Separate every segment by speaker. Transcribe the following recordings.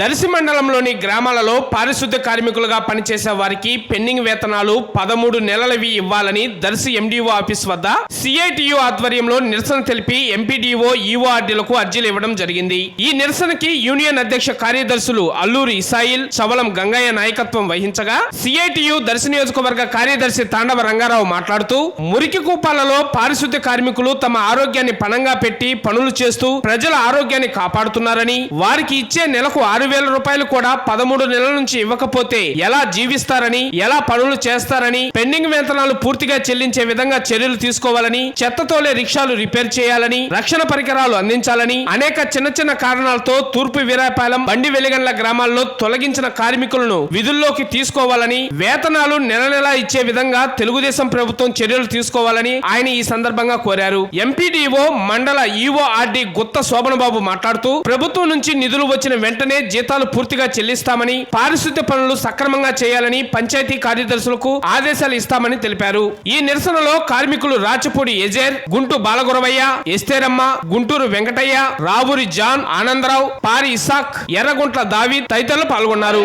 Speaker 1: దర్శి మండలంలోని గ్రామాలలో పారిశుద్ధ్య కార్మికులుగా పనిచేసే వారికి పెండింగ్ వేతనాలు పదమూడు నెలలవి ఇవ్వాలని దర్శి ఎండిఓ ఆఫీస్ వద్ద సిఐటియు ఆధ్వర్యంలో నిరసన తెలిపి ఎంపీడీఓ ఈఓఆర్డీలకు అర్జీలు ఇవ్వడం జరిగింది. ఈ నిరసనకి యూనియన్ అధ్యక్ష కార్యదర్శులు అల్లూరి ఇసాయిల్ చవలం గంగయ్య నాయకత్వం వహించగా సిఐటియు దర్శి నియోజకవర్గ కార్యదర్శి తాండవ రంగారావు మాట్లాడుతూ మురికి కూపాలలో పారిశుద్ధ్య కార్మికులు తమ ఆరోగ్యాన్ని పణంగా పెట్టి పనులు చేస్తూ ప్రజల ఆరోగ్యాన్ని కాపాడుతున్నారని వారికి ఇచ్చే నెలకు ఆరు వేల రూపాయలు కూడా పదమూడు నెలల నుంచి ఇవ్వకపోతే ఎలా జీవిస్తారని ఎలా పనులు చేస్తారని పెండింగ్ వేతనాలు పూర్తిగా చెల్లించే విధంగా చర్యలు తీసుకోవాలని చెత్తతోలే రిక్షాలు రిపేర్ చేయాలని రక్షణ పరికరాలు అందించాలని అనేక చిన్న చిన్న కారణాలతో తూర్పు వీరాపాలెం బండి వెలిగండ్ల గ్రామాల్లో తొలగించిన కార్మికులను విధుల్లోకి తీసుకోవాలని వేతనాలు నెల నెలా ఇచ్చే విధంగా తెలుగుదేశం ప్రభుత్వం చర్యలు తీసుకోవాలని ఆయన ఈ సందర్భంగా కోరారు. ఎంపీడీఓ మండల ఈఓఆర్డి గుత్త శోభనబాబు మాట్లాడుతూ ప్రభుత్వం నుంచి నిధులు వచ్చిన వెంటనే జీతాలు పూర్తిగా చెల్లిస్తామని పారిశుద్ధ్య పనులు సక్రమంగా చేయాలని పంచాయతీ కార్యదర్శులకు ఆదేశాలు ఇస్తామని తెలిపారు. ఈ నిరసనలో కార్మికులు Rachapudi Ezer Guntu Balaguravayya Estheramma Guntur Venkatayya Ravuri John Anandarao Pari Isaac Erraguntla దావి తదితరులు పాల్గొన్నారు.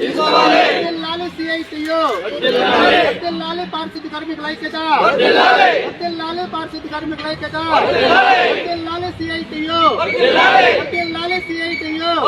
Speaker 2: తీసుకోవాలి